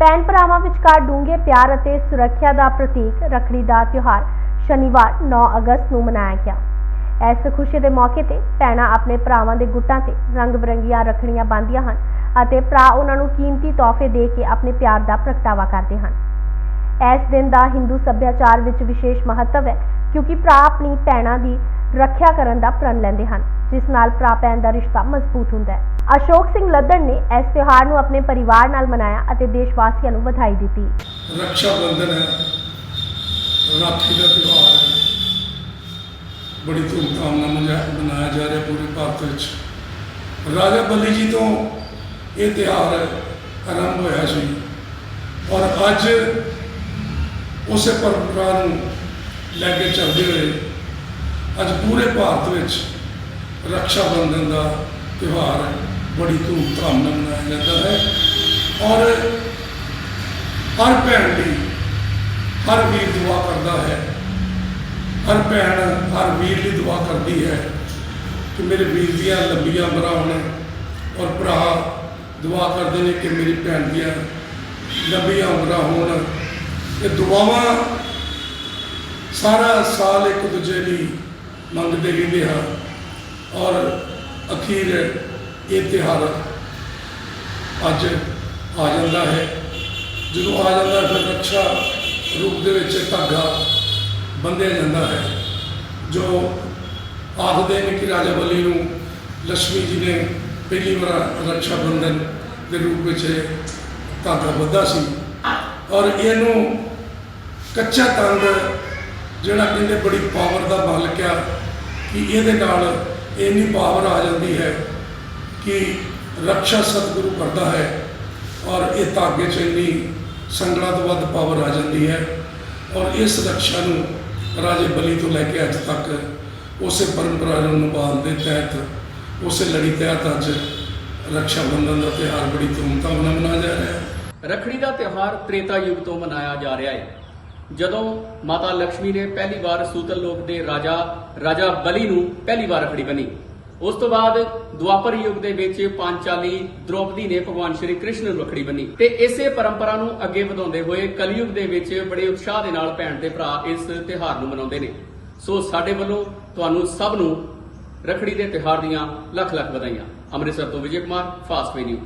ਭੈਣ ਭਰਾਵਾਂ ਵਿਚਕਾਰ ਡੂੰਘੇ ਪਿਆਰ ਅਤੇ ਸੁਰੱਖਿਆ ਦਾ ਪ੍ਰਤੀਕ ਰੱਖੜੀ ਦਾ ਤਿਉਹਾਰ ਸ਼ਨੀਵਾਰ 9 ਅਗਸਤ ਨੂੰ ਮਨਾਇਆ ਗਿਆ। ਇਸ ਖੁਸ਼ੀ ਦੇ ਮੌਕੇ ਤੇ ਭੈਣਾਂ ਆਪਣੇ ਭਰਾਵਾਂ ਦੇ ਗੁੱਟਾਂ ਤੇ ਰੰਗ-ਬਰੰਗੀਆਂ ਰੱਖੜੀਆਂ ਬੰਨ੍ਹਦੀਆਂ ਹਨ ਅਤੇ ਭਰਾ ਉਹਨਾਂ ਨੂੰ ਕੀਮਤੀ ਤੋਹਫੇ ਦੇ ਕੇ ਆਪਣੇ ਪਿਆਰ ਦਾ ਪ੍ਰਗਟਾਵਾ ਕਰਦੇ ਹਨ। ਇਸ ਦਿਨ ਦਾ ਹਿੰਦੂ ਸੱਭਿਆਚਾਰ ਵਿੱਚ ਵਿਸ਼ੇਸ਼ ਮਹੱਤਵ ਹੈ ਕਿਉਂਕਿ ਭਰਾ ਆਪਣੀ ਭੈਣਾਂ ਦੀ ਰੱਖਿਆ ਕਰਨ ਦਾ ਪ੍ਰਣ ਲੈਂਦੇ ਹਨ। ਜਿਸ ਨਾਲ ਭਰਾ ਭੈਣ ਦਾ ਰਿਸ਼ਤਾ ਮਜ਼ਬੂਤ ਹੁੰਦਾ ਹੈ। ਅਸ਼ੋਕ ਸਿੰਘ ਲੱਦੜ ਨੇ ਇਸ ਤਿਉਹਾਰ ਨੂੰ ਆਪਣੇ ਪਰਿਵਾਰ ਨਾਲ ਮਨਾਇਆ ਅਤੇ ਦੇਸ਼ ਵਾਸੀਆਂ ਨੂੰ ਵਧਾਈ ਦਿੱਤੀ। ਰਕਸ਼ਾ ਬੰਧਨ ਹੈ। ਰਾਖੀ ਦਾ ਤਿਉਹਾਰ ਹੈ। ਬੜੀ ਧੂਮਧਾਮ ਨਾਲ ਮਨਾਇਆ ਜਾ ਰਿਹਾ ਪੂਰੇ ਭਾਰਤ ਵਿੱਚ। ਰਾਜਾ ਬਲੀ ਜੀ ਤੋਂ ਇਹ ਤਿਉਹਾਰ ਆਰੰਭ ਹੋਇਆ ਸੀ। ਔਰ ਅੱਜ ਉਸੇ ਪਰੰਪਰਾ ਨੂੰ ਲੈ ਕੇ ਚੱਲਦੇ ਹੋਏ ਅੱਜ ਪੂਰੇ ਭਾਰਤ ਵਿੱਚ ਰਕਸ਼ਾ ਬੰਧਨ ਦਾ ਤਿਉਹਾਰ ਬੜੀ ਧੂਮਧਾਮ ਨਾਲ ਮਨਾਇਆ ਜਾਂਦਾ ਹੈ ਔਰ ਹਰ ਭੈਣ ਲਈ ਹਰ ਵੀਰ ਦੁਆ ਕਰਦਾ ਹੈ ਹਰ ਭੈਣ ਹਰ ਵੀਰ ਲਈ ਦੁਆ ਕਰਦੀ ਹੈ ਕਿ ਮੇਰੇ ਵੀਰ ਦੀਆਂ ਲੰਬੀਆਂ ਉਮਰਾਂ ਹੋਣ ਔਰ ਭਰਾ ਦੁਆ ਕਰਦੇ ਨੇ ਕਿ ਮੇਰੀ ਭੈਣ ਦੀਆਂ ਲੰਬੀਆਂ ਉਮਰਾਂ ਹੋਣ ਇਹ ਦੁਆਵਾਂ ਸਾਰਾ ਸਾਲ ਇੱਕ ਦੂਜੇ ਲਈ ਮੰਗਦੇ ਰਹਿੰਦੇ ਹਾਂ ਔਰ ਅਖੀਰ ਇਹ ਤਿਉਹਾਰ ਅੱਜ ਆ ਜਾਂਦਾ ਹੈ। ਜਦੋਂ ਆ ਜਾਂਦਾ ਫਿਰ ਰੱਖਿਆ ਰੂਪ ਦੇ ਵਿੱਚ ਧਾਗਾ ਬੰਨ੍ਹਿਆ ਜਾਂਦਾ ਹੈ, ਜੋ ਆਖਦੇ ਨੇ ਕਿ ਰਾਜਾ ਬਲੀ ਨੂੰ ਲక్ష్ਮੀ ਜੀ ਨੇ ਪਹਿਲੀ ਵਾਰ ਰੱਖਿਆ ਬੰਧਨ ਦੇ ਰੂਪ ਵਿੱਚ ਧਾਗਾ ਬੱਧਾ ਸੀ। ਔਰ ਇਹਨੂੰ ਕੱਚਾ ਤੰਦ, ਜਿਹੜਾ ਕਹਿੰਦੇ ਬੜੀ ਪਾਵਰ ਦਾ ਮਾਲਕ ਆ, ਕਿ ਇਹਦੇ ਨਾਲ ਇੰਨੀ ਪਾਵਰ ਆ ਜਾਂਦੀ ਹੈ ਕਿ ਰੱਖਿਆ ਸਤਿਗੁਰੂ ਕਰਦਾ ਹੈ ਔਰ ਇਹ ਧਾਗੇ 'ਚ ਇੰਨੀ ਸੰਗਲਾਂ ਤੋਂ ਵੱਧ ਪਾਵਰ ਆ ਜਾਂਦੀ ਹੈ ਔਰ ਇਸ ਰੱਖਿਆ ਨੂੰ ਰਾਜੇ ਬਲੀ ਤੋਂ ਲੈ ਕੇ ਅੱਜ ਤੱਕ ਉਸੇ ਪਰੰਪਰਾ ਨੂੰ ਨਿਭਾਉਣ ਦੇ ਤਹਿਤ, ਉਸੇ ਲੜੀ ਤਹਿਤ ਅੱਜ ਰੱਖਿਆ ਬੰਧਨ ਦਾ ਤਿਉਹਾਰ ਬੜੀ ਧੂਮਧਾਮ ਨਾਲ ਮਨਾਇਆ ਜਾ ਰਿਹਾ ਹੈ। ਰੱਖੜੀ ਦਾ ਤਿਉਹਾਰ ਤ੍ਰੇਤਾ ਯੁੱਗ ਤੋਂ ਮਨਾਇਆ ਜਾ ਰਿਹਾ ਹੈ। ਜਦੋਂ ਮਾਤਾ ਲక్ష్ਮੀ ਨੇ ਪਹਿਲੀ ਵਾਰ ਸੂਤਲ ਲੋਕ ਦੇ ਰਾਜਾ ਰਾਜਾ ਬਲੀ ਨੂੰ ਪਹਿਲੀ ਵਾਰ ਰੱਖੜੀ ਬੰਨੀ। ਉਸ ਤੋਂ ਬਾਅਦ ਦੁਆਪਰ ਯੁੱਗ ਦੇ ਵਿੱਚ ਪਾਂਚਾਲੀ ਦ੍ਰੋਪਦੀ ਨੇ ਭਗਵਾਨ ਸ਼੍ਰੀ ਕ੍ਰਿਸ਼ਨ ਨੂੰ ਰੱਖੜੀ ਬੰਨੀ। ਤੇ ਇਸੇ ਪਰੰਪਰਾ ਨੂੰ ਅੱਗੇ ਵਧਾਉਂਦੇ ਹੋਏ ਕਲਯੁਗ ਦੇ ਵਿੱਚ ਬੜੇ ਉਤਸ਼ਾਹ ਦੇ ਨਾਲ ਭੈਣ ਤੇ ਭਰਾ ਇਸ ਤਿਉਹਾਰ ਨੂੰ ਮਨਾਉਂਦੇ ਨੇ। ਸੋ ਸਾਡੇ ਵੱਲੋਂ ਤੁਹਾਨੂੰ ਸਭ ਨੂੰ ਰੱਖੜੀ ਦੇ ਤਿਉਹਾਰ ਦੀਆਂ ਲੱਖ ਲੱਖ ਵਧਾਈਆਂ। ਅੰਮ੍ਰਿਤਸਰ ਤੋਂ Vijay Kumar, fast way news.